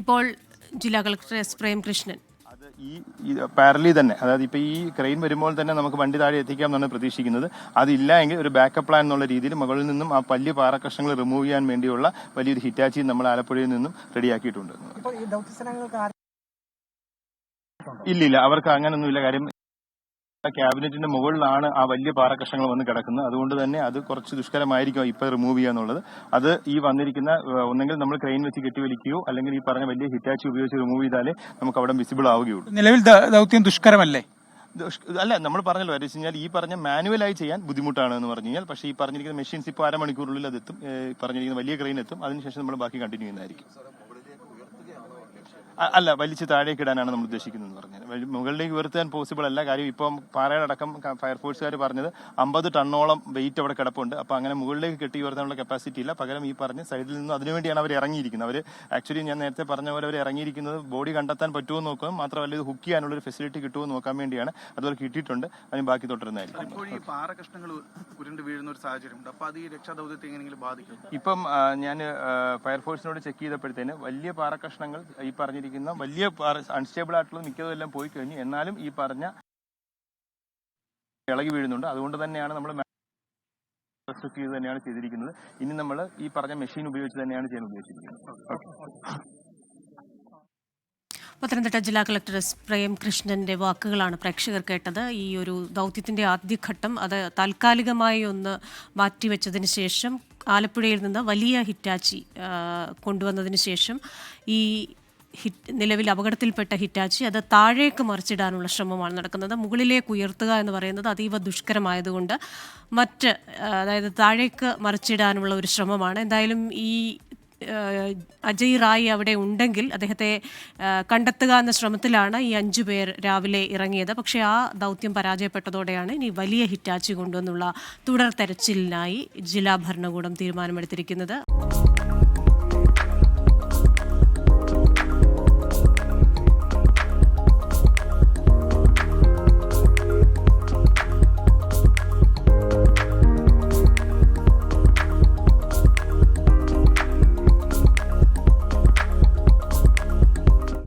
ഇപ്പോൾ ജില്ലാ collector S Premkrishnan. അത് ഈ പാരലി തന്നെ അതായത് ഇപ്പൊ ഈ ക്രെയിൻ വരുമ്പോൾ തന്നെ നമുക്ക് വണ്ടി താഴെ എത്തിക്കാം എന്നാണ് പ്രതീക്ഷിക്കുന്നത്. അതില്ല എങ്കിൽ ഒരു ബാക്കപ്പ് പ്ലാൻ എന്നുള്ള രീതിയിൽ മുകളിൽ നിന്നും ആ വലിയ പാറക്കഷ്ണങ്ങൾ റിമൂവ് ചെയ്യാൻ വേണ്ടിയുള്ള വലിയൊരു ഹിറ്റാച്ചി നമ്മൾ ആലപ്പുഴയിൽ നിന്നും റെഡിയാക്കിയിട്ടുണ്ട്. ഇപ്പോൾ ആര് ഇല്ലില്ല അവർക്ക് അങ്ങനൊന്നുമില്ല. കാര്യം ക്യാബിനറ്റിന്റെ മുകളിലാണ് ആ വലിയ പാറക്കഷ്ണങ്ങൾ വന്ന് കിടക്കുന്നത്. അതുകൊണ്ട് തന്നെ അത് കുറച്ച് ദുഷ്കരമായിരിക്കും ഇപ്പൊ റിമൂവ് ചെയ്യുക എന്നുള്ളത് അത് ഈ വന്നിരിക്കുന്ന ഒന്നെങ്കിൽ നമ്മൾ ക്രെയിൻ വെച്ച് കെട്ടിവലിക്കുകയോ അല്ലെങ്കിൽ ഈ പറഞ്ഞ വലിയ ഹിറ്റാച്ചി ഉപയോഗിച്ച് റിമൂവ് ചെയ്താലേ നമുക്ക് അവിടെ വിസിബിൾ ആവുകയുള്ളൂ. നിലവിൽ ദൗത്യം ദുഷ്കരമല്ലേ? അല്ല നമ്മൾ പറഞ്ഞല്ലോ എന്ന് കഴിഞ്ഞാൽ ഈ പറഞ്ഞ മാനുവലായി ചെയ്യാൻ ബുദ്ധിമുട്ടാണ് എന്ന് പറഞ്ഞു കഴിഞ്ഞാൽ പക്ഷേ ഈ പറഞ്ഞിരിക്കുന്ന മെഷീൻസ് ഇപ്പോൾ അരമണിക്കൂറിനുള്ളിൽ അത് എത്തും. പറഞ്ഞിരിക്കുന്ന വലിയ ക്രെയിൻ എത്തും. അതിനുശേഷം നമ്മൾ ബാക്കി കണ്ടിന്യൂ ചെയ്യുന്നതായിരിക്കും. അല്ല വലിച്ച് താഴേക്ക് ഇടാനാണ് നമ്മൾ ഉദ്ദേശിക്കുന്നത് പറഞ്ഞത്. മുകളിലേക്ക് ഉയർത്താൻ പോസിബിൾ അല്ല. കാര്യം ഇപ്പം പാറയടക്കം അടക്കം ഫയർഫോഴ്സുകാർ പറഞ്ഞത് അമ്പത് ടണ്ണോളം വെയിറ്റ് അവിടെ കിടപ്പുണ്ട്. അപ്പോൾ അങ്ങനെ മുകളിലേക്ക് കെട്ടി ഉയർത്താനുള്ള കപ്പാസിറ്റി ഇല്ല. പകരം ഈ പറഞ്ഞ സൈഡിൽ നിന്ന് അതിനുവേണ്ടിയാണ് അവർ ഇറങ്ങിയിരിക്കുന്നത്. അവർ ആക്ച്വലി ഞാൻ നേരത്തെ പറഞ്ഞ പോലെ അവർ ഇറങ്ങിയിരിക്കുന്നത് ബോഡി കണ്ടെത്താൻ പറ്റുമോ നോക്കും മാത്രമല്ല ഇത് ഹുക്ക് ചെയ്യാനുള്ള ഒരു ഫെസിലിറ്റി കിട്ടുമോ നോക്കാൻ വേണ്ടിയാണ് അതുപോലെ കിട്ടിയിട്ടുണ്ട്. അതിന് ബാക്കി തുടരുന്നതായിരിക്കും. ഇപ്പോൾ ഈ പാറകഷ്ണങ്ങൾ ഉരുണ്ട് വീഴുന്ന ഒരു സാഹചര്യമുണ്ട്. അപ്പോൾ അത് ഈ എങ്ങനെയെങ്കിലും ബാധിക്കും ഇപ്പം ഞാൻ ഫയർഫോഴ്സിനോട് ചെക്ക് ചെയ്തപ്പോഴത്തേന് വലിയ പാറ കഷ്ണങ്ങൾ ഈ പറഞ്ഞിരിക്കുന്ന വലിയ അൺസ്റ്റേബിൾ ആയിട്ടുള്ള മിക്കതും എല്ലാം പോയി കഴിഞ്ഞു. എന്നാലും ഈ പറഞ്ഞ ഇളകി വീഴുന്നുണ്ട്. അതുകൊണ്ട് തന്നെയാണ് നമ്മൾ റെസ്ട്രിക്ട് ചെയ്ത് തന്നെയാണ് ചെയ്തിരിക്കുന്നത്. ഇനി നമ്മൾ ഈ പറഞ്ഞ മെഷീൻ ഉപയോഗിച്ച് തന്നെയാണ് ചെയ്യാൻ ഉദ്ദേശിക്കുന്നത്. പത്തനംതിട്ട ജില്ലാ കളക്ടർ എസ്. പ്രേംകൃഷ്ണന്റെ വാക്കുകളാണ് പ്രേക്ഷകർ കേട്ടത്. ഈ ഒരു ദൗത്യത്തിന്റെ ആദ്യഘട്ടം അത് താൽക്കാലികമായി ഒന്ന് മാറ്റിവെച്ചതിന് ശേഷം ആലപ്പുഴയിൽ നിന്ന് വലിയ ഹിറ്റാച്ചി കൊണ്ടുവന്നതിന് ശേഷം ഈ ഹിറ്റ് നിലവിൽ അപകടത്തിൽപ്പെട്ട ഹിറ്റാച്ചി അത് താഴേക്ക് മറിച്ചിടാനുള്ള ശ്രമമാണ് നടക്കുന്നത്. മുകളിലേക്ക് ഉയർത്തുക എന്ന് പറയുന്നത് അതീവ ദുഷ്കരമായതുകൊണ്ട് മറ്റ് അതായത് താഴേക്ക് മറിച്ചിടാനുള്ള ഒരു ശ്രമമാണ്. എന്തായാലും ഈ അജയ് റായി അവിടെ ഉണ്ടെങ്കിൽ അദ്ദേഹത്തെ കണ്ടെത്തുക എന്ന ശ്രമത്തിലാണ് ഈ അഞ്ചു പേർ രാവിലെ ഇറങ്ങിയത്. പക്ഷേ ആ ദൗത്യം പരാജയപ്പെട്ടതോടെയാണ് ഇനി വലിയ ഹിറ്റാച്ചി കൊണ്ടുവന്നുള്ള തുടർ തെരച്ചിലിനായി ജില്ലാ ഭരണകൂടം തീരുമാനമെടുത്തിരിക്കുന്നത്.